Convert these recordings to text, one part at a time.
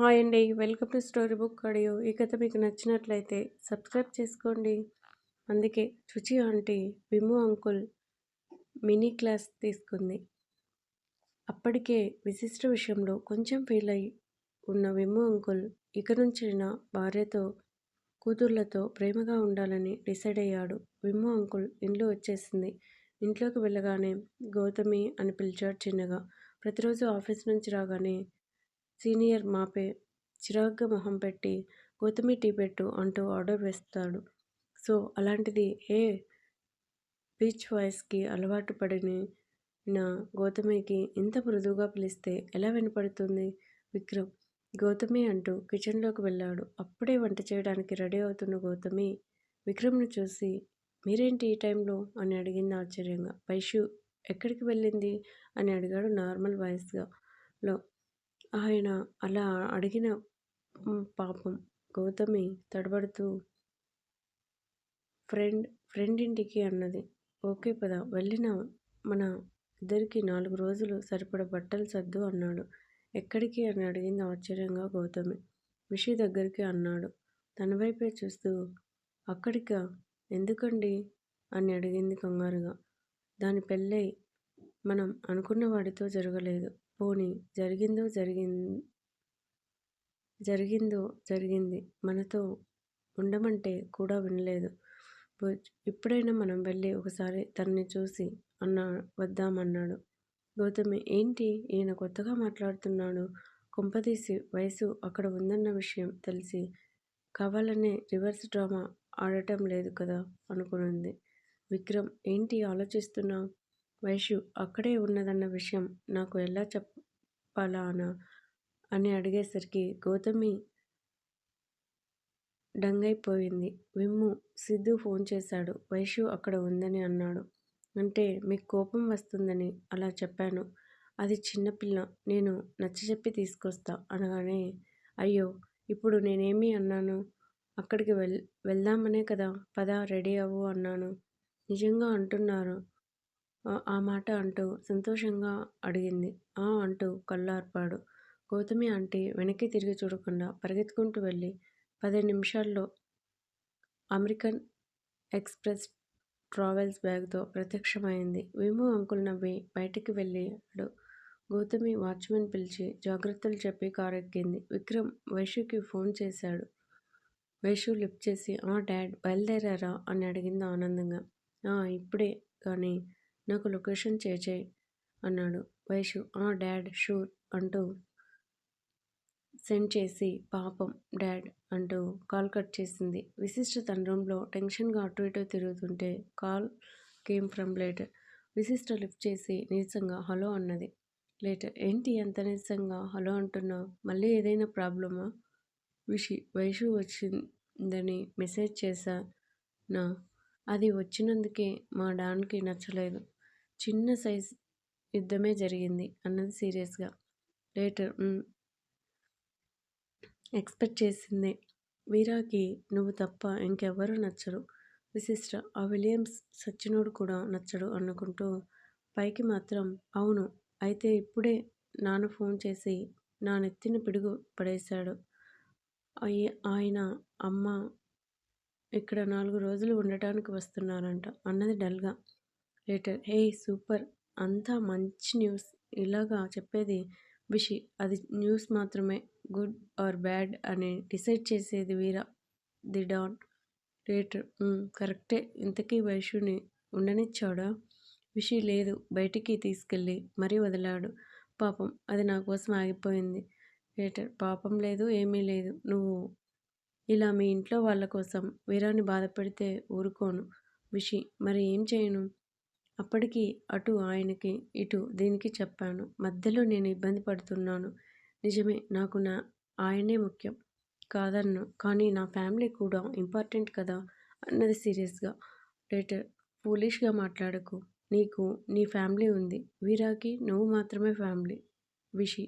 Hi అండి. Welcome to story book audio. ఈ కథ మీకు నచ్చినట్లయితే సబ్స్క్రైబ్ చేసుకోండి. అందుకే Ruchi aunty Vimu uncle mini class తీసుకుంది. అప్పటికే విశిష్ట విషయంలో కొంచెం ఫీల్ అయి ఉన్న విము అంకుల్ ఇక నుంచైనా భార్యతో కూతుర్లతో ప్రేమగా ఉండాలని డిసైడ్ అయ్యాడు. విమ్ము అంకుల్ ఇంట్లో వచ్చేసింది. ఇంట్లోకి వెళ్ళగానే గౌతమి అని పిలిచాడు చిన్నగా. ప్రతిరోజు ఆఫీస్ నుంచి రాగానే సీనియర్ మాపే చిరాగ్గా మొహం పెట్టి గౌతమి టీ పెట్టు అంటూ ఆర్డర్ వేస్తాడు. సో అలాంటిది ఏ బీచ్ వాయిస్కి అలవాటు పడిన నా గౌతమికి ఇంత మృదువుగా పిలిస్తే ఎలా వినపడుతుంది? విక్రమ్ గౌతమి అంటూ కిచెన్లోకి వెళ్ళాడు. అప్పుడే వంట చేయడానికి రెడీ అవుతున్న గౌతమి విక్రమ్ను చూసి మీరేంటి ఈ టైంలో? అని అడిగింది ఆశ్చర్యంగా. వైషు ఎక్కడికి వెళ్ళింది? అని అడిగాడు నార్మల్ వాయిస్గా లో ఆయన అలా అడిగిన పాపం గౌతమి తడబడుతూ ఫ్రెండ్ ఫ్రెండ్ ఇంటికి అన్నది. ఓకే పద వెళ్ళిన. మన ఇద్దరికి నాలుగు రోజులు సరిపడ బట్టలు సర్దు అన్నాడు. ఎక్కడికి? అని అడిగింది ఆశ్చర్యంగా గౌతమి. విషి దగ్గరికి అన్నాడు. తన వైపే చూస్తూ అక్కడికా? ఎందుకండి అని అడిగింది కంగారుగా. దాని పెళ్ళై మనం అనుకున్న వాడితో జరగలేదు. పోనీ జరిగిందో జరిగింది జరిగిందో జరిగింది మనతో ఉండమంటే కూడా వినలేదు. ఇప్పుడైనా మనం వెళ్ళి ఒకసారి తనని చూసి అన్నా వద్దామన్నాడు. గౌతమి ఏంటి ఈయన కొత్తగా మాట్లాడుతున్నాడు. కుంపదీసి వయసు అక్కడ ఉందన్న విషయం తెలిసి కావాలనే రివర్స్ డ్రామా ఆడటం లేదు కదా అనుకునింది. విక్రమ్ ఏంటి ఆలోచిస్తున్నావు? వైషు అక్కడే ఉన్నదన్న విషయం నాకు ఎలా చెప్పాలానా అని? అడిగేసరికి గౌతమి డంగైపోయింది. విమ్ము సిద్ధు ఫోన్ చేశాడు. వైషు అక్కడ ఉందని అన్నాడు. అంటే మీకు కోపం వస్తుందని అలా చెప్పాను. అది చిన్నపిల్ల నేను నచ్చచెప్పి తీసుకొస్తా అనగానే అయ్యో ఇప్పుడు నేనేమి అన్నాను? అక్కడికి వెల్ వెళ్దామనే కదా పద రెడీ అవ్వు అన్నాను. నిజంగా అంటున్నారు. ఆ మాట అంటూ సంతోషంగా అడిగింది. ఆ అంటూ కళ్ళార్పాడు. గౌతమి ఆంటీ వెనక్కి తిరిగి చూడకుండా పరిగెత్తుకుంటూ వెళ్ళి పదిహేను నిమిషాల్లో అమెరికన్ ఎక్స్ప్రెస్ ట్రావెల్స్ బ్యాగ్తో ప్రత్యక్షమైంది. విము అంకుల్ నవ్వి బయటికి వెళ్ళాడు. గౌతమి వాచ్మెన్ పిలిచి జాగ్రత్తలు చెప్పి కారు ఎక్కింది విక్రమ్ వైషుకి ఫోన్ చేశాడు. వైషు లిఫ్ట్ చేసి ఆ డాడ్ బయలుదేరారా? అని అడిగింది ఆనందంగా. ఇప్పుడే కానీ నాకు లొకేషన్ చేచేయి అన్నాడు. వైషు ఆ డాడ్ షూర్ అంటూ సెండ్ చేసి పాపం డాడ్ అంటూ కాల్ కట్ చేసింది. విశిష్ట తన రూమ్లో టెన్షన్గా అటు ఇటు తిరుగుతుంటే call came from later Vishishta lift చేసి నీరసంగా హలో అన్నది. లేటర్ ఏంటి ఎంత నీరసంగా హలో అంటున్నావు? మళ్ళీ ఏదైనా ప్రాబ్లమా? విషి వయసు వచ్చిందని మెసేజ్ చేశా నా అది వచ్చినందుకే మా డాన్కి నచ్చలేదు. చిన్న సైజ్ యుద్ధమే జరిగింది అన్నది సీరియస్గా. లేటర్ ఎక్స్పెక్ట్ చేసిందే. వీరాకి నువ్వు తప్ప ఇంకెవ్వరూ నచ్చరు. విశిష్ట ఆ విలియమ్స్ సచ్చినోడు కూడా నచ్చడు అనుకుంటూ పైకి మాత్రం అవును అయితే ఇప్పుడే నాన్న ఫోన్ చేసి నా నెత్తిన పిడుగు పడేశాడు. ఆయన అమ్మ ఇక్కడ నాలుగు రోజులు ఉండటానికి వస్తున్నారంట అన్నది డల్గా. Later hey super. అంతా మంచి న్యూస్. ఇలాగా చెప్పేది విషి అది న్యూస్ మాత్రమే. గుడ్ ఆర్ బ్యాడ్ అని డిసైడ్ చేసేది వీరా. ది డాన్ రేటర్ కరెక్టే. ఇంతకీ వైశ్యుని ఉండనిచ్చాడా? విషి లేదు. బయటికి తీసుకెళ్ళి మరీ వదిలాడు. పాపం. అది నా కోసం ఆగిపోయింది. రేటర్ పాపం లేదు ఏమీ లేదు. నువ్వు ఇలా మీ ఇంట్లో వాళ్ళ కోసం వీరాన్ని బాధ పెడితే ఊరుకోను. విషి మరి ఏం చేయను? అప్పటికి అటు ఆయనకి ఇటు దీనికి చెప్పాను. మధ్యలో నేను ఇబ్బంది పడుతున్నాను. నిజమే నాకు నా ఆయనే ముఖ్యం. కాదన్ను. కానీ నా ఫ్యామిలీ కూడా ఇంపార్టెంట్ కదా అన్నది సీరియస్గా. లేటర్ పోలీష్గా మాట్లాడకు. నీకు నీ ఫ్యామిలీ ఉంది. వీరాకి నువ్వు మాత్రమే family. Vishi.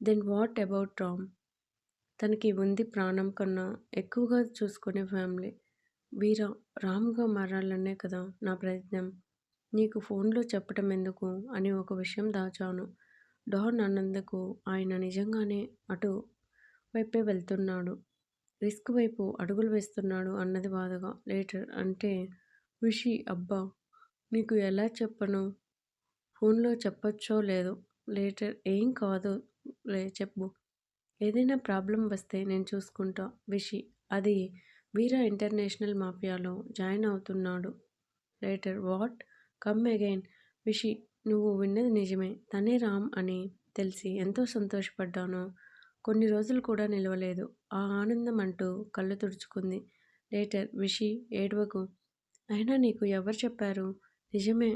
Then what about Ram తనకి ఉంది ప్రాణం కన్నా ఎక్కువగా చూసుకునే ఫ్యామిలీ. వీరా రామ్గా మారాలనే కదా నా ప్రయత్నం. నీకు ఫోన్లో చెప్పటం ఎందుకు? అని ఒక విషయం దాచాను. డాన్ అన్నందుకు ఆయన నిజంగానే అటు వైపే వెళ్తున్నాడు. రిస్క్ వైపు అడుగులు వేస్తున్నాడు అన్నది బాధగా. లేటర్ అంటే విషి అబ్బా! నీకు ఎలా చెప్పను? ఫోన్లో చెప్పొచ్చో లేదో? లేటర్ ఏం కాదు లే చెప్పు. ఏదైనా ప్రాబ్లం వస్తే నేను చూసుకుంటా. విషి అది వీరా ఇంటర్నేషనల్ మాఫియాలో జాయిన్ అవుతున్నాడు. Later what? Come again Vishi నువ్వు విన్నది నిజమే. తనే రామ్ అని తెలిసి ఎంతో సంతోషపడ్డాను. కొన్ని రోజులు కూడా నిలవలేదు. ఆ ఆనందం అంటూ కళ్ళు తుడుచుకుంది. లేటర్ విషి ఏడవకు. అయినా నీకు ఎవరు చెప్పారు? నిజమే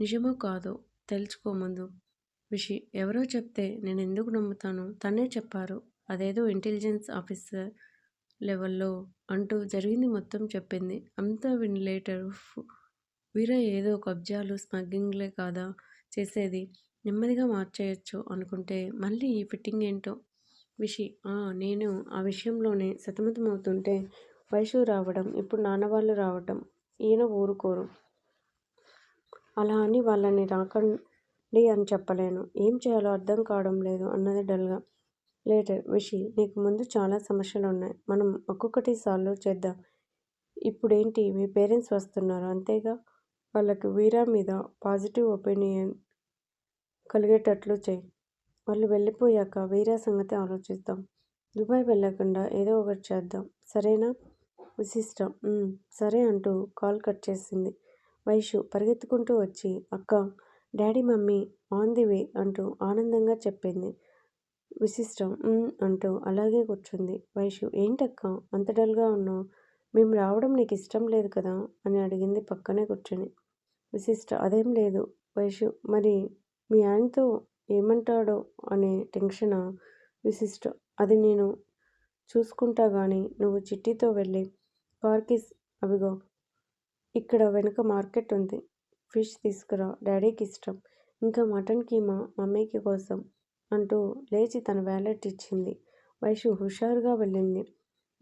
నిజమో కాదో తెలుసుకోముందు విషి ఎవరో చెప్తే నేను ఎందుకు నమ్ముతాను? తనే చెప్పారు. అదేదో ఇంటెలిజెన్స్ ఆఫీసర్ లెవెల్లో అంటూ జరిగింది మొత్తం చెప్పింది. అంతా విన్ లేటర్ వీర ఏదో కబ్జాలు స్మగ్లింగ్లే కాదా చేసేది. నెమ్మదిగా మార్చేయచ్చు అనుకుంటే మళ్ళీ ఈ ఫిట్టింగ్ ఏంటో? విషి నేను ఆ విషయంలోనే సతమతమవుతుంటే వైషు రావడం ఇప్పుడు నాన్నవాళ్ళు రావటం ఈయన ఊరుకోరు. అలా అని వాళ్ళని రాకండి అని చెప్పలేను. ఏం చేయాలో అర్థం కావడం లేదు అన్నది డల్గా. లేటర్ విషి నీకు ముందు చాలా సమస్యలు ఉన్నాయి మనం ఒక్కొక్కటి సాల్వ్ చేద్దాం. ఇప్పుడేంటి? మీ పేరెంట్స్ వస్తున్నారు అంతేగా? వాళ్ళకి వీరా మీద పాజిటివ్ ఒపీనియన్ కలిగేటట్లు చేయి. వాళ్ళు వెళ్ళిపోయాక వీరా సంగతి ఆలోచిద్దాం. దుబాయ్ వెళ్ళకుండా ఏదో ఒకటి చేద్దాం. సరేనా? విశిష్ట. సరే అంటూ కాల్ కట్ చేసింది. వైషు పరిగెత్తుకుంటూ వచ్చి అక్క daddy mummy on the way అంటూ ఆనందంగా చెప్పింది. విశిష్టం. అంటూ అలాగే కూర్చుంది. వైషు ఏంటక్క? అంత డల్గా ఉన్నావు. మేము రావడం నీకు ఇష్టం లేదు కదా? అని అడిగింది పక్కనే కూర్చొని. విశిష్ట. అదేం లేదు. వైషు మరి మీ ఆయనతో ఏమంటాడో అనే టెన్షన్ విశిష్ట. అది నేను చూసుకుంటా కానీ నువ్వు చిట్టితో వెళ్ళి. కార్కిస్ అవిగో. ఇక్కడ వెనుక మార్కెట్ ఉంది. ఫిష్ తీసుకురా. డాడీకి ఇష్టం. ఇంకా మటన్ కీమా మమ్మీకి కోసం అంటూ లేచి తన వ్యాలెట్ ఇచ్చింది. వైషు హుషారుగా వెళ్ళింది.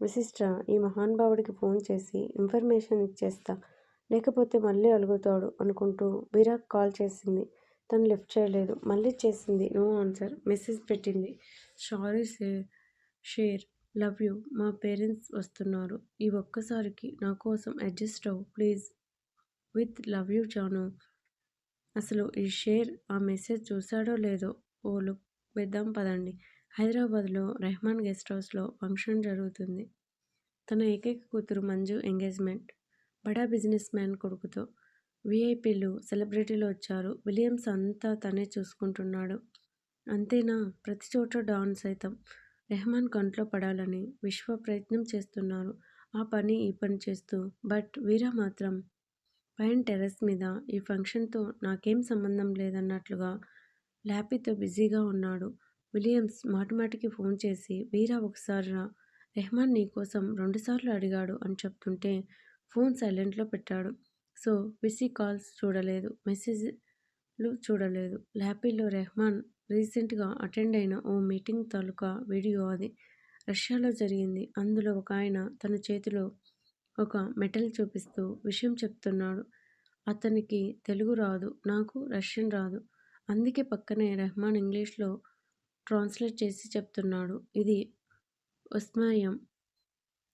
విశిష్ట ఈ మహానుభావుడికి ఫోన్ చేసి ఇన్ఫర్మేషన్ ఇచ్చేస్తా. లేకపోతే మళ్ళీ అలుగుతాడు అనుకుంటూ విరాక్ కాల్ చేసింది. తను లిఫ్ట్ చేయలేదు. మళ్ళీ చేసింది. No answer. మెసేజ్ పెట్టింది. Sorry share. Love you. మా పేరెంట్స్ వస్తున్నారు. ఈ ఒక్కసారికి నా కోసం అడ్జస్ట్ అవ్వు. Please. With love you Janu. అసలు ఈ షేర్ ఆ మెసేజ్ చూశాడో లేదో ఓ లుక్ వేద్దాం పదండి. హైదరాబాద్లో రెహమాన్ గెస్ట్ హౌస్లో ఫంక్షన్ జరుగుతుంది. తన ఏకైక కూతురు మంజు ఎంగేజ్మెంట్. బడా బిజినెస్ మ్యాన్ కొడుకుతో విఐపీలు సెలబ్రిటీలు వచ్చారు. విలియమ్స్ అంతా తనే చూసుకుంటున్నాడు. అంతేనా? ప్రతి చోట డాన్ సైతం రెహమాన్ కంట్లో పడాలని విశ్వ ప్రయత్నం చేస్తున్నారు. ఆ పని ఈ పని చేస్తూ. బట్ వీరా మాత్రం పైన టెర్రస్ మీద ఈ ఫంక్షన్తో నాకేం సంబంధం లేదన్నట్లుగా ల్యాపీతో బిజీగా ఉన్నాడు. విలియమ్స్ మాటిమాటికి ఫోన్ చేసి వీరా ఒకసారి రా. రెహమాన్ నీకోసం రెండుసార్లు అడిగాడు అని చెప్తుంటే ఫోన్ సైలెంట్లో పెట్టాడు. సో విసి కాల్స్ చూడలేదు. మెసేజ్లు చూడలేదు. ల్యాపీలో రెహమాన్ రీసెంట్గా అటెండ్ అయిన ఓ మీటింగ్ తాలూకా వీడియో అది రష్యాలో జరిగింది. అందులో ఒక ఆయన తన చేతిలో ఒక మెటల్ చూపిస్తూ విషయం చెప్తున్నాడు. అతనికి తెలుగు రాదు నాకు రష్యన్ రాదు. అందుకే పక్కనే రెహమాన్ ఇంగ్లీష్లో ట్రాన్స్లేట్ చేసి చెప్తున్నాడు. ఇది ఉస్మాయం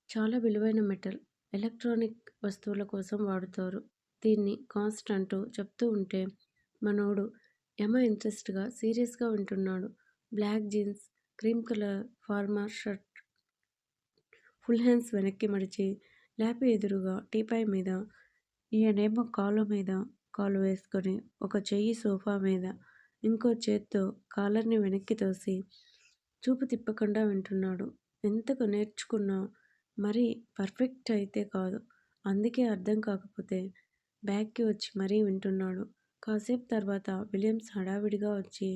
చాలా విలువైన మెటల్. ఎలక్ట్రానిక్ వస్తువుల కోసం వాడుతారు. దీన్ని కాస్ట్ అంటూ చెప్తూ ఉంటే మనోడు యమ ఇంట్రెస్ట్గా సీరియస్గా వింటున్నాడు. Black jeans cream colour formal shirt full hands వెనక్కి మడిచి ల్యాప్ ఎదురుగా టీపాయ్ మీద ఈయనేమో కాలు మీద కాలు వేసుకొని ఒక చెయ్యి సోఫా మీద ఇంకో చేత్తో కాలర్ని వెనక్కి తోసి చూపు తిప్పకుండా వింటున్నాడు. ఎంతకు నేర్చుకున్నా మరీ పర్ఫెక్ట్ అయితే కాదు. అందుకే అర్థం కాకపోతే బ్యాగ్కి వచ్చి మరీ వింటున్నాడు. కాసేపు తర్వాత విలియమ్స్ హడావిడిగా వచ్చి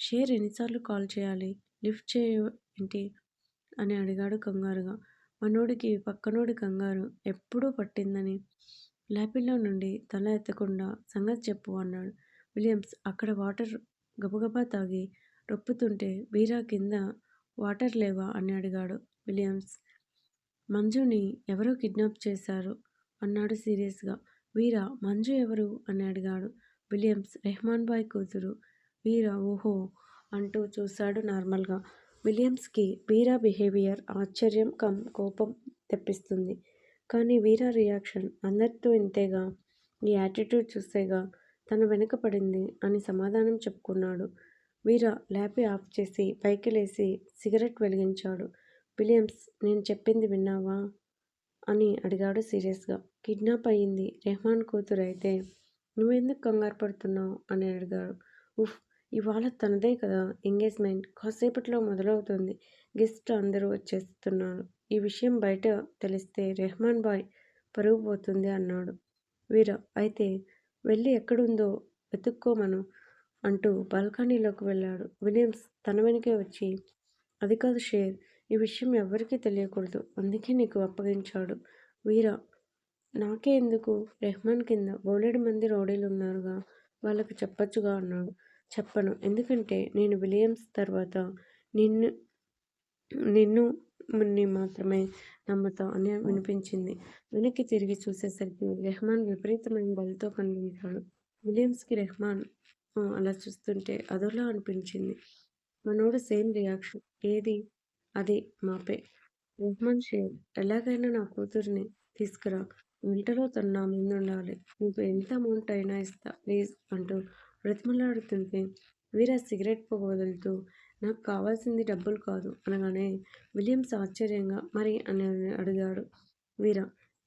షేర్ ఎన్నిసార్లు కాల్ చేయాలి? లిఫ్ట్ ఏంటి? అని అడిగాడు కంగారుగా. మనోడికి పక్కనోడి కంగారు ఎప్పుడూ పట్టిందని ల్యాపిల్లో నుండి తల ఎత్తకుండా సంగతి చెప్పు అన్నాడు. విలియమ్స్ అక్కడ వాటర్ గబగబా తాగి రొప్పుతుంటే బీరా కింద వాటర్ లేవా? అని అడిగాడు విలియమ్స్. మంజుని ఎవరో కిడ్నాప్ చేశారు అన్నాడు సీరియస్గా. వీరా మంజు ఎవరు? అని అడిగాడు. విలియమ్స్ రెహమాన్ బాయ్ కూతురు. వీరా ఓహో అంటూ చూశాడు నార్మల్గా. విలియమ్స్కి వీరా బిహేవియర్ ఆశ్చర్యం కమ్ కోపం తెప్పిస్తుంది. కానీ వీరా రియాక్షన్ అందరితో ఇంతేగా? ఈ యాటిట్యూడ్ చూస్తేగా? తన వెనుక పడింది అని సమాధానం చెప్పుకున్నాడు. వీరా ల్యాపి ఆఫ్ చేసి పైకి లేచి సిగరెట్ వెలిగించాడు. విలియమ్స్ నేను చెప్పింది విన్నావా? అని అడిగాడు సీరియస్గా. కిడ్నాప్ అయ్యింది రెహమాన్ కూతురు అయితే. నువ్వెందుకు కంగారు పడుతున్నావు? అని అడిగాడు. ఉఫ్ ఇవాళ తనదే కదా ఎంగేజ్మెంట్. కాసేపట్లో మొదలవుతుంది. గెస్ట్ అందరూ వచ్చేస్తున్నారు. ఈ విషయం బయట తెలిస్తే రెహమాన్ బాయ్ పరుగు పోతుంది అన్నాడు. వీర అయితే వెళ్ళి ఎక్కడుందో వెతుక్కోమను అంటూ బాల్కనీలోకి వెళ్ళాడు. విలియమ్స్ తన వెనుకే వచ్చి అది కాదు షేర్ ఈ విషయం ఎవరికీ తెలియకూడదు. అందుకే నీకు అప్పగించాడు. వీర నాకే ఎందుకు? రెహమాన్ కింద బోలెడు మంది రౌడీలు ఉన్నారుగా. వాళ్ళకు చెప్పచ్చుగా అన్నాడు. చెప్పను. ఎందుకంటే నేను విలియమ్స్ తర్వాత నిన్ను నిన్ను ని మాత్రమే నమ్ముతా అని వినిపించింది. వెనక్కి తిరిగి చూసేసరికి రెహమాన్ విపరీతమైన బలితో కనిపించాడు. విలియమ్స్కి రెహమాన్ అలా చూస్తుంటే అదోలా అనిపించింది. మనోడు సేమ్ రియాక్షన్. ఏది? అది మాపే. రెహమాన్ షేర్ ఎలాగైనా నా కూతురిని తీసుకురా. వెంటలో తను నా ముందుండాలి నీకు ఎంత అమౌంట్ అయినా ఇస్తా. ప్లీజ్ అంటూ బ్రతిమలాడుతుంటే వీర సిగరెట్ పొగ వదులుతూ నాకు కావాల్సింది డబ్బులు కాదు అనగానే విలియమ్స్ ఆశ్చర్యంగా మరి అని అడిగాడు వీర.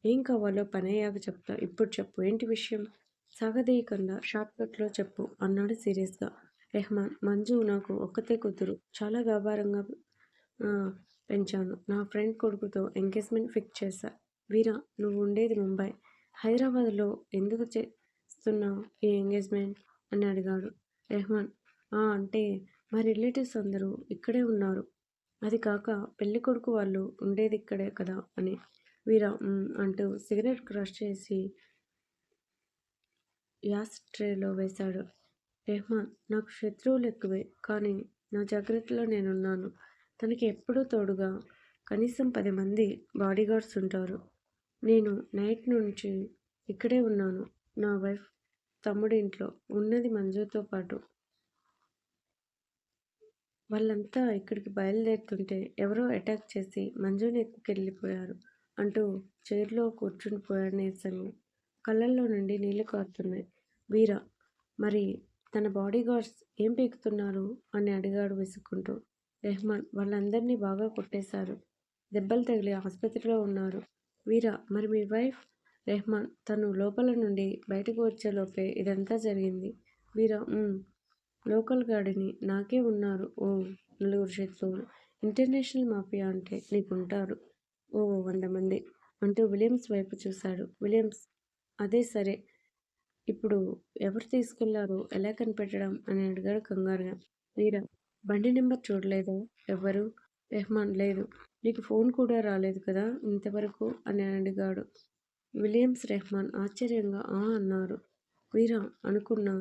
ఏం కావాలో పని అయ్యాక చెప్తా. ఇప్పుడు చెప్పు. ఏంటి విషయం? సాగదీయకుండా షార్ట్కట్లో చెప్పు అన్నాడు సీరియస్గా. రెహమాన్ మంజు నాకు ఒక్కతే కూతురు. చాలా వ్యాపారంగా పెంచాను. నా ఫ్రెండ్ కొడుకుతో ఎంగేజ్మెంట్ ఫిక్స్ చేశా. వీరా నువ్వు ఉండేది ముంబై. హైదరాబాద్లో ఎందుకు చేస్తున్నావు ఈ ఎంగేజ్మెంట్? అని అడిగాడు. రెహమాన్ అంటే మా రిలేటివ్స్ అందరూ ఇక్కడే ఉన్నారు. అది కాక పెళ్ళి కొడుకు వాళ్ళు ఉండేది ఇక్కడే కదా అని. వీరా అంటూ సిగరెట్ క్రష్ చేసి యాస్ ట్రేలో వేశాడు. రెహమాన్ నాకు శత్రువులు ఎక్కువే కానీ నా జాగ్రత్తలో నేనున్నాను. తనకి ఎప్పుడూ తోడుగా కనీసం పది మంది బాడీగార్డ్స్ ఉంటారు. నేను నైట్ నుంచి ఇక్కడే ఉన్నాను. నా వైఫ్ తమ్ముడి ఇంట్లో ఉన్నది మంజుతో పాటు. వాళ్ళంతా ఇక్కడికి బయలుదేరుతుంటే ఎవరో అటాక్ చేసి మంజుని ఎత్తుకెళ్ళిపోయారు అంటూ చైర్లో కూర్చుని పోయాడు నీరసంగా కళ్ళల్లో నుండి నీళ్ళు కారుతున్నాయి. వీర మరి తన బాడీగార్డ్స్ ఏం పీకుతున్నారు? అని అడిగాడు విసుక్కుంటూ. రెహమాన్ వాళ్ళందరినీ బాగా కొట్టేశారు. దెబ్బలు తగిలి ఆసుపత్రిలో ఉన్నారు. వీరా మరి మీ వైఫ్? రెహమాన్ తను లోపల నుండి బయటకు వచ్చేలోపే ఇదంతా జరిగింది. వీరా లోకల్ గాడిని నాకే ఉన్నారు. ఓ నలుగురు శత్రువులు. ఇంటర్నేషనల్ మాఫియా అంటే నీకుంటారు. ఓ వంద మంది అంటూ విలియమ్స్ వైపు చూశాడు. విలియమ్స్ అదే సరే. ఇప్పుడు ఎవరు తీసుకెళ్ళారో ఎలా కనిపెట్టడం అని అడిగాడు కంగారుగా. వీరా బండి నెంబర్ చూడలేదా. ఎవరు? రెహమాన్ లేదు. నీకు ఫోన్ కూడా రాలేదు కదా? ఇంతవరకు? అని అడిగాడు. విలియమ్స్ రెహమాన్ ఆశ్చర్యంగా ఆ అన్నారు. వీరా అనుకున్నా.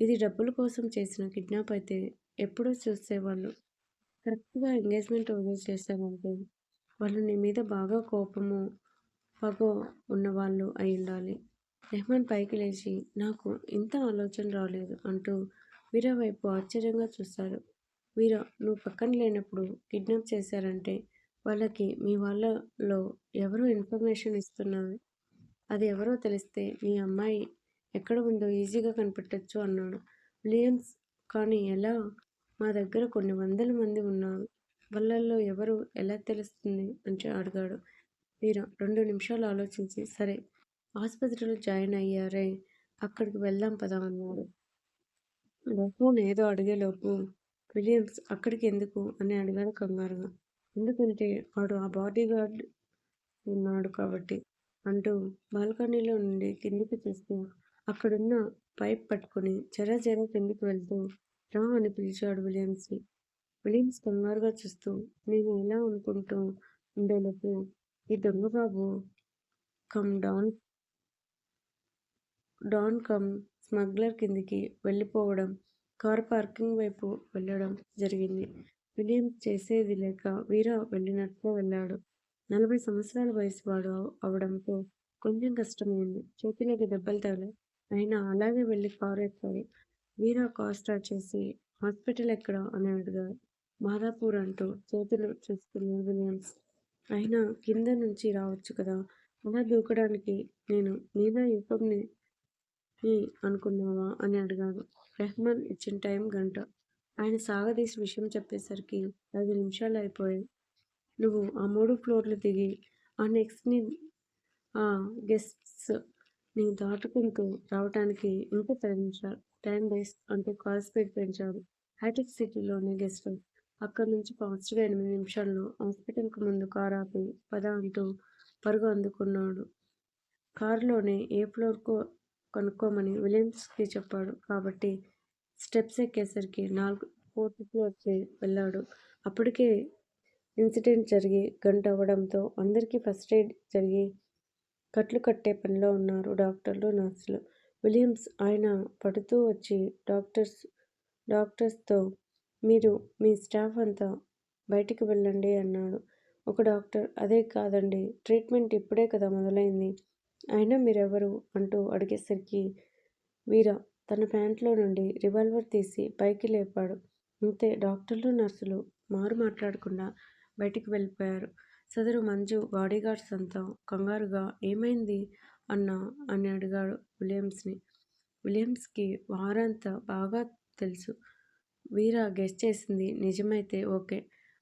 ఇది డబ్బుల కోసం చేసిన కిడ్నాప్ అయితే ఎప్పుడో చూసేవాళ్ళు. కరెక్ట్గా ఎంగేజ్మెంట్ వదిలి చేసేవాళ్ళు. వాళ్ళు నీ మీద బాగా కోపము పగో ఉన్నవాళ్ళు అయి ఉండాలి. రెహమాన్ పైకి లేచి నాకు ఇంత ఆలోచన రాలేదు అంటూ వీరా వైపు ఆశ్చర్యంగా చూస్తారు. వీరా నువ్వు పక్కన లేనప్పుడు కిడ్నాప్ చేశారంటే వాళ్ళకి మీ వాళ్ళలో ఎవరో ఇన్ఫర్మేషన్ ఇస్తున్నారు? అది ఎవరో తెలిస్తే మీ అమ్మాయి ఎక్కడ ఉందో ఈజీగా కనిపెట్టచ్చు అన్నాడు. విలియమ్స్ కానీ ఎలా? మా దగ్గర కొన్ని వందల మంది ఉన్నారు. వాళ్ళల్లో ఎవరు ఎలా తెలుస్తుంది? అని అడిగాడు. వీర రెండు నిమిషాలు ఆలోచించి సరే ఆసుపత్రిలో జాయిన్ అయ్యారే అక్కడికి వెళ్దాం పదా అన్నాడు. రహమాన్ ఏదో అడిగేలోపు విలియమ్స్ అక్కడికి ఎందుకు అని అడిగాడు కంగారుగా. ఎందుకంటే వాడు ఆ బాడీగార్డ్ ఉన్నాడు కాబట్టి అంటూ బాల్కనీలో నుండి కిందికి చూస్తూ అక్కడున్న పైప్ పట్టుకుని జర జర కిందికి వెళ్తూ రా అని పిలిచాడు విలియమ్స్. విలియమ్స్ కంగారుగా చూస్తూ నేను ఎలా అనుకుంటూ ఉండేలోపు ఈ Dongababu cum don don cum smuggler కిందికి వెళ్ళిపోవడం కార్ పార్కింగ్ వైపు వెళ్ళడం జరిగింది. విలియం చేసేది లేక వీర వెళ్ళినట్లు వెళ్ళాడు. నలభై సంవత్సరాల వయసు వాడు అవడంతో కొంచెం కష్టమైంది. చేతిలోకి దెబ్బలు తగలే అయినా అలాగే వెళ్ళి కారు ఎక్కాడు. వీర కార్ స్టార్ట్ చేసి హాస్పిటల్ ఎక్కడ? అని అడిగాడు. మాదాపూర్ అంటూ చేతులు చూస్తున్నాడు విలియమ్స్. అయినా కింద నుంచి రావచ్చు కదా! అలా దూకడానికి నేను నీలా అనుకున్నావా? అని అడిగాడు. రెహమాన్ ఇచ్చిన టైం గంట. ఆయన సాగదీసి విషయం చెప్పేసరికి ఐదు నిమిషాలు అయిపోయాయి. నువ్వు ఆ మూడు ఫ్లోర్లు దిగి ఆ నెక్స్ట్ని ఆ గెస్ట్స్ నీ దాటుకుంటూ రావటానికి ఇంకా పది నిమిషాలు టైం వేస్ట్ అంటూ కాల్ స్పీడ్ పెంచాడు. హైటెక్ సిటీలోనే గెస్ట్ హౌస్. అక్కడి నుంచి ఫాస్ట్గా ఎనిమిది నిమిషాల్లో హాస్పిటల్కి ముందు కారు ఆపి పద అంటూ పరుగు అందుకున్నాడు. కారులోనే ఏ ఫ్లోర్కో కనుక్కోమని విలియమ్స్కి చెప్పాడు కాబట్టి స్టెప్స్ ఎక్కేసరికి నాలుగు ఫోర్త్ ఫ్లోర్కి వెళ్ళాడు. అప్పటికే ఇన్సిడెంట్ జరిగి గంట అవ్వడంతో అందరికీ ఫస్ట్ ఎయిడ్ జరిగి కట్లు కట్టే పనిలో ఉన్నారు డాక్టర్లు, నర్సులు. విలియమ్స్ ఆయన పడుతూ వచ్చి డాక్టర్స్ డాక్టర్స్తో మీరు మీ స్టాఫ్ అంతా బయటికి వెళ్ళండి అన్నాడు. ఒక డాక్టర్ అదే కాదండి ట్రీట్మెంట్ ఇప్పుడే కదా మొదలైంది. అయినా మీరెవరు? అంటూ అడిగేసరికి వీర తన ప్యాంట్లో నుండి రివాల్వర్ తీసి పైకి లేపాడు. అంతే డాక్టర్లు, నర్సులు మారు మాట్లాడకుండా బయటికి వెళ్ళిపోయారు. సదరు మంజు బాడీగార్డ్స్ అంతా కంగారుగా ఏమైంది అన్నా అని అడిగాడు విలియమ్స్ని. విలియమ్స్కి వారంతా బాగా తెలుసు. వీర గెస్ట్ చేసింది నిజమైతే ఓకే.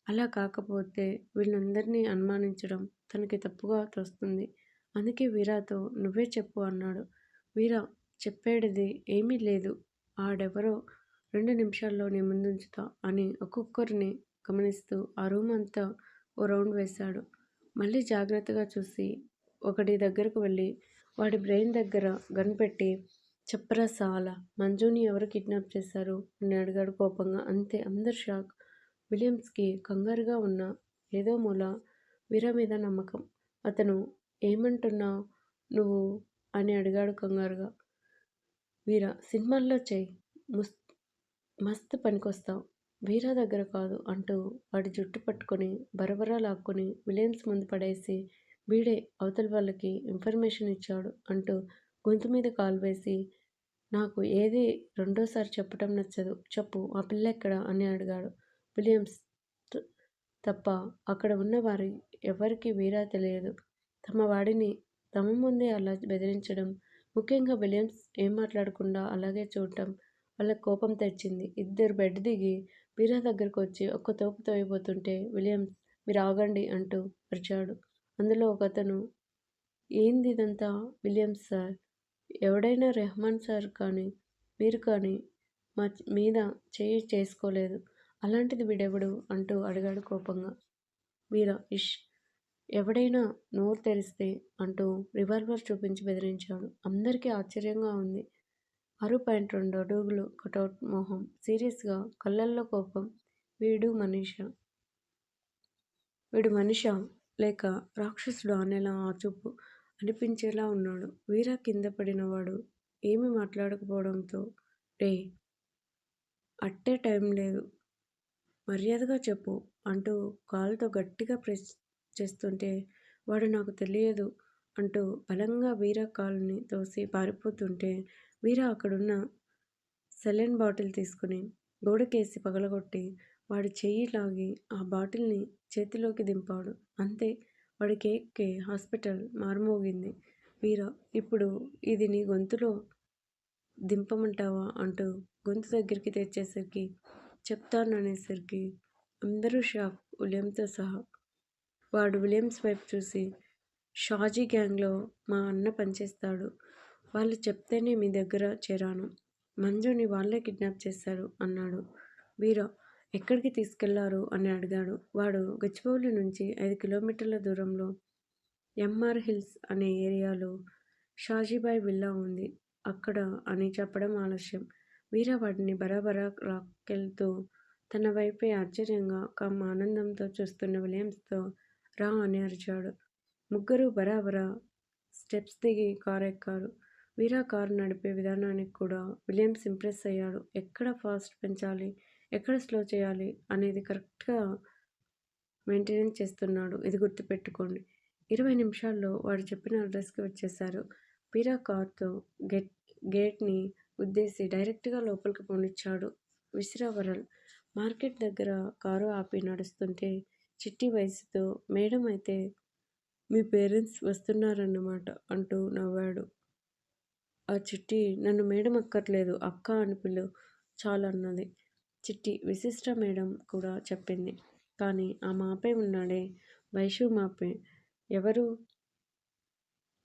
అలా కాకపోతే వీళ్ళందరినీ అనుమానించడం తనకి తప్పుగా తోస్తుంది. అందుకే వీరతో నువ్వే చెప్పు అన్నాడు. వీరా చెప్పేడిది ఏమీ లేదు. ఆడెవరో రెండు నిమిషాల్లో నీ ముందుంచుతా అని ఒక్కొక్కరిని గమనిస్తూ ఆ రూమ్ అంతా ఓ రౌండ్ వేశాడు. మళ్ళీ జాగ్రత్తగా చూసి ఒకడి దగ్గరకు వెళ్ళి వాడి బ్రెయిన్ దగ్గర గన్ పెట్టి చెప్పరా సాలా మంజుని ఎవరు కిడ్నాప్ చేశారు? అని అడిగాడు కోపంగా. అంతే అందరు షాక్. విలియమ్స్కి కంగారుగా ఉన్న ఏదో మూల వీర మీద నమ్మకం. అతను ఏమంటున్నావు నువ్వు? అని అడిగాడు కంగారుగా. వీర సినిమాల్లో చెయ్ మస్త్ పనికొస్తావు వీరా దగ్గర కాదు అంటూ వాడి జుట్టు పట్టుకొని బరబరా లాక్కొని విలియమ్స్ ముందు పడేసి వీడే అవతలి వాళ్ళకి ఇన్ఫర్మేషన్ ఇచ్చాడు అంటూ గొంతు మీద కాలు వేసి నాకు ఏది రెండోసారి చెప్పటం నచ్చదు. చెప్పు ఆ పిల్ల ఎక్కడ అని అడిగాడు. విలియమ్స్ తప్ప అక్కడ ఉన్న వారి ఎవరికీ వీరా తెలియదు. తమ వాడిని తమ ముందే అలా బెదిరించడం, ముఖ్యంగా విలియమ్స్ ఏం మాట్లాడకుండా అలాగే చూడటం వాళ్ళకి కోపం తెచ్చింది. ఇద్దరు బెడ్ దిగి మీరా దగ్గరకు వచ్చి ఒక్క తోపు తోయబోతుంటే విలియమ్స్ మీరు ఆగండి అంటూ అరిచాడు. అందులో ఒకతను ఏందిదంతా? Williams sir! ఎవడైనా రెహమాన్ సార్ కానీ మీరు కానీ మా మీద చేయి చేసుకోలేదు. అలాంటిది వీడెవడు? అంటూ అడిగాడు కోపంగా. మీరా ఇష్ ఎవడైనా నోరు తెరిస్తే అంటూ రివాల్వర్ చూపించి బెదిరించాడు. అందరికీ ఆశ్చర్యంగా ఉంది. ఆరు పాయింట్ రెండు అడుగులు కటౌట్ మొహం సీరియస్గా కళ్ళల్లో కోపం. వీడు మనిష వీడు మనిష లేక రాక్షసుడు అనేలా ఆ చూపు అనిపించేలా ఉన్నాడు. వీర కింద పడినవాడు ఏమీ మాట్లాడకపోవడంతో రే అట్టే టైం లేదు. మర్యాదగా చెప్పు అంటూ కాలుతో గట్టిగా ప్రెస్ చేస్తుంటే వాడు నాకు తెలియదు అంటూ బలంగా వీర కాలుని తోసి పారిపోతుంటే వీర అక్కడున్న సెలైన్ బాటిల్ తీసుకుని గోడకేసి పగలగొట్టి వాడి చెయ్యి లాగి ఆ బాటిల్ని చేతిలోకి దింపాడు. అంతే వాడి కేక్కి హాస్పిటల్ మారుమోగింది వీర ఇప్పుడు ఇది నీ గొంతులో దింపమంటావా? అంటూ గొంతు దగ్గరికి తెచ్చేసరికి చెప్తాననేసరికి అందరూ షాక్ ఉలయంతో సహా. వాడు విలియమ్స్ వైపు చూసి షాజీ గ్యాంగ్లో మా అన్న పనిచేస్తాడు. వాళ్ళు చెప్తేనే మీ దగ్గర చేరాను. మంజుని వాళ్ళే కిడ్నాప్ చేశారు అన్నాడు. వీర ఎక్కడికి తీసుకెళ్ళారు? అని అడిగాడు. వాడు గచ్చిబౌలి నుంచి ఐదు కిలోమీటర్ల దూరంలో ఎంఆర్ హిల్స్ అనే ఏరియాలో షాజీబాయ్ విల్లా ఉంది. అక్కడ అని చెప్పడం ఆలస్యం. వీర వాడిని బరాబరా రాకెళ్తూ తన వైపే ఆశ్చర్యంగా కమ్ ఆనందంతో చూస్తున్న విలియమ్స్తో రా అని అరిచాడు. ముగ్గురు బరాబరా స్టెప్స్ దిగి కారు ఎక్కారు. వీరా కారు నడిపే విధానానికి కూడా విలియమ్స్ ఇంప్రెస్ అయ్యాడు. ఎక్కడ ఫాస్ట్ పెంచాలి, ఎక్కడ స్లో చేయాలి అనేది కరెక్ట్గా మెయింటెనెన్స్ చేస్తున్నాడు. ఇది గుర్తుపెట్టుకోండి. ఇరవై నిమిషాల్లో వాడు చెప్పిన అడ్రస్కి వచ్చేశారు. వీరా కారుతో గేట్ గేట్ని ఉద్దేశి డైరెక్ట్గా లోపలికి పోనిచ్చాడు. విశ్రావరల్ మార్కెట్ దగ్గర కారు ఆపి నడుస్తుంటే చిట్టి వయసుతో మేడం అయితే మీ పేరెంట్స్ వస్తున్నారన్నమాట అంటూ నవ్వాడు. ఆ చిట్టి నన్ను మేడం అక్కర్లేదు అక్క అని పిలు చాలన్నది. చిట్టి విశిష్ట మేడం కూడా చెప్పింది. కానీ ఆ మాపే ఉన్నాడే. వైషు మాపే ఎవరు?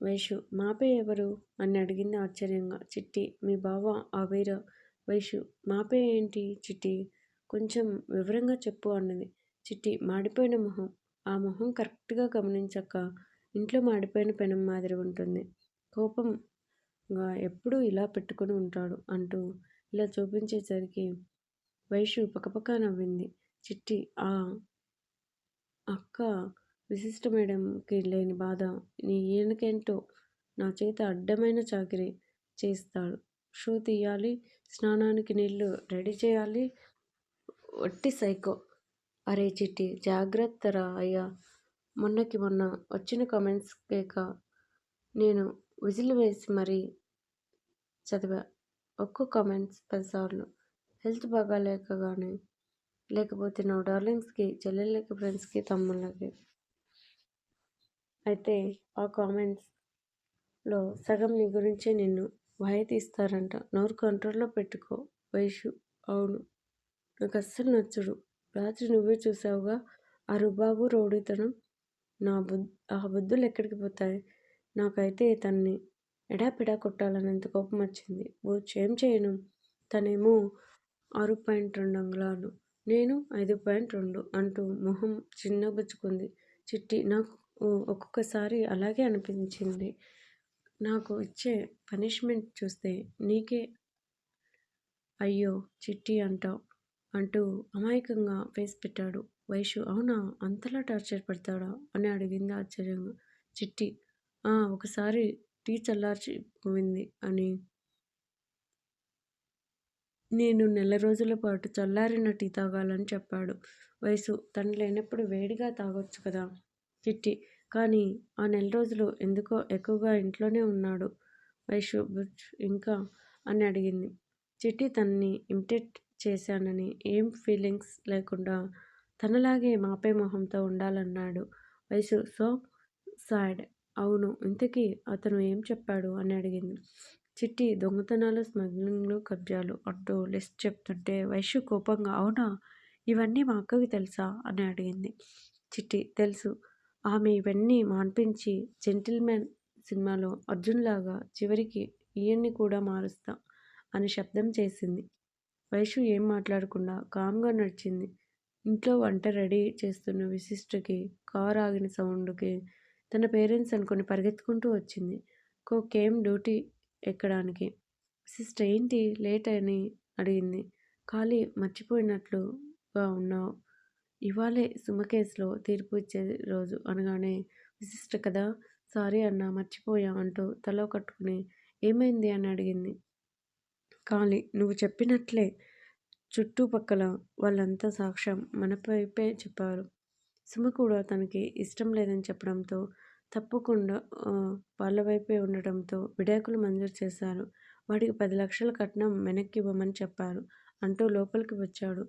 వైషు మాపే ఎవరు అని అడిగింది ఆశ్చర్యంగా. చిట్టి మీ బావ ఆ వీర వైషు మాపే ఏంటి చిట్టి? కొంచెం వివరంగా చెప్పు అన్నది. చిట్టి మాడిపోయిన మొహం. ఆ మొహం కరెక్ట్గా గమనించక ఇంట్లో మాడిపోయిన పెనం మాదిరి ఉంటుంది. కోపంగా ఎప్పుడూ ఇలా పెట్టుకుని ఉంటాడు అంటూ ఇలా చూపించేసరికి వైషు పక్కపక్క నవ్వింది. చిట్టి ఆ అక్క విశిష్ట మేడంకి లేని బాధ నీ ఈయనకేంటో నా చేత అడ్డమైన చాకిరి చేస్తాడు. షూ తీయాలి స్నానానికి నీళ్ళు రెడీ చేయాలి వట్టి సైకో అరే చిట్టి జాగ్రత్తరా అయ్యా. మొన్నకి మొన్న వచ్చిన కామెంట్స్ కేక నేను విజిల్ వేసి మరీ చదివా. ఒక్కో కామెంట్స్ పదిసార్లు. హెల్త్ బాగాలేక కానీ లేకపోతే నా డార్లింగ్స్కి చెల్లెళ్ళకి ఫ్రెండ్స్కి తమ్ముళ్ళకి. అయితే ఆ కామెంట్స్లో సగం నీ గురించే నిన్ను వాయి తీస్తారంట. నోరు కంట్రోల్లో పెట్టుకో. వైషు అవును. నాకు అస్సలు నచ్చడు రాత్రి నువ్వే చూసావుగా? ఆ రుబాబు రౌడీతనం నా బుద్ ఆ బుద్ధులు ఎక్కడికి పోతాయి? నాకైతే తన్ని ఎడాపెడా కొట్టాలన్నంత కోపం వచ్చింది. బూచ్ ఏం చేయను. తనేమో ఆరు పాయింట్ రెండు అంగుళాలు. నేను ఐదు పాయింట్ రెండు అంటూ మొహం చిన్నబుచ్చుకుంది చిట్టి నాకు ఒక్కొక్కసారి అలాగే అనిపించింది. నాకు ఇచ్చే పనిష్మెంట్ చూస్తే నీకే అయ్యో చిట్టి అంటావు. అంటూ అమాయకంగా ఫేస్ పెట్టాడు. వైషు అవునా? అంతలా టార్చర్ పెడతాడా? అని అడిగింది ఆశ్చర్యంగా. చిట్టి ఒకసారి టీ చల్లార్చిపోయింది అని. నేను నెల రోజుల పాటు చల్లారిన టీ తాగాలని చెప్పాడు. వయసు తను లేనప్పుడు వేడిగా తాగొచ్చు కదా? చిట్టి కానీ ఆ నెల రోజులు ఎందుకో ఎక్కువగా ఇంట్లోనే ఉన్నాడు వైషు ఇంకా అని అడిగింది. చిట్టి తనని ఇమిటేట్ చేశానని ఏం ఫీలింగ్స్ లేకుండా తనలాగే మాపే మొహంతో ఉండాలన్నాడు. వయసు సో సాడ్. అవును ఇంతకీ అతను ఏం చెప్పాడు? అని అడిగింది. చిట్టి దొంగతనాలు స్మగ్లింగ్లు కబ్జాలు అంటూ లిస్ట్ చెప్తుంటే వైశ్యు కోపంగా అవునా? ఇవన్నీ మా అక్కకి తెలుసా? అని అడిగింది. చిట్టి తెలుసు. ఆమె ఇవన్నీ మాన్పించి జెంటిల్మెన్ సినిమాలో అర్జున్లాగా చివరికి ఈయన్ని కూడా మారుస్తా అని శబ్దం చేసింది. వైషు ఏం మాట్లాడకుండా కామ్గా నడిచింది. ఇంట్లో వంట రెడీ చేస్తున్న విశిష్టకి కార్ ఆగిన సౌండ్కి తన పేరెంట్స్ అనుకుని పరిగెత్తుకుంటూ వచ్చింది. కోకేం డ్యూటీ ఎక్కడానికి? విశిష్ట ఏంటి? లేట్ అని అడిగింది. ఖాళీ మర్చిపోయినట్లుగా ఉన్నావు. ఇవాళే సుమ కేసులో తీర్పు ఇచ్చే రోజు అనగానే విశిష్ట కదా సారీ అన్న మర్చిపోయా అంటూ తలో కట్టుకుని ఏమైంది? అని అడిగింది. కాలి నువ్వు చెప్పినట్లే. చుట్టుపక్కల వాళ్ళంతా సాక్ష్యం మనపైపే చెప్పారు. సుమ కూడా తనకి ఇష్టం లేదని చెప్పడంతో తప్పకుండా వాళ్ళ వైపే ఉండటంతో విడాకులు మంజూరు చేశారు. వాడికి పది లక్షల కట్నం వెనక్కి ఇవ్వమని చెప్పారు. అంటూ లోపలికి వచ్చాడు.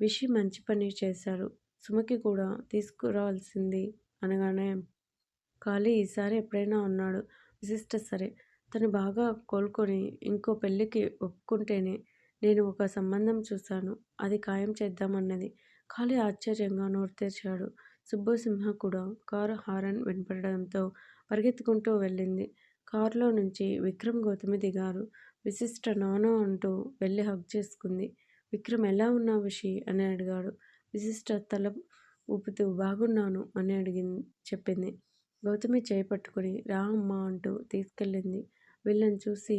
విషి మంచి పని చేశారు. సుమకి కూడా తీసుకురావాల్సింది అనగానే ఖాళీ ఈసారి ఎప్పుడైనా ఉన్నాడు. విశిష్ట సరే. తను బాగా కోలుకొని ఇంకో పెళ్ళికి ఒప్పుకుంటేనే నేను ఒక సంబంధం చూశాను. అది ఖాయం చేద్దామన్నది. ఖాళీ ఆశ్చర్యంగా నోరు తెరిచాడు. సుబ్బసింహ కూడా కారు హారన్ వినపడడంతో పరిగెత్తుకుంటూ వెళ్ళింది. కారులో నుంచి విక్రమ్ గౌతమి దిగారు. విశిష్ట నానో అంటూ వెళ్ళి హగ్ చేసుకుంది. విక్రమ్ ఎలా ఉన్నావు విషి? అని అడిగాడు. విశిష్ట తల ఊపుతూ బాగున్నాను అని అడిగింది చెప్పింది. గౌతమి చేపట్టుకుని రా అమ్మా అంటూ తీసుకెళ్ళింది. వీళ్ళని చూసి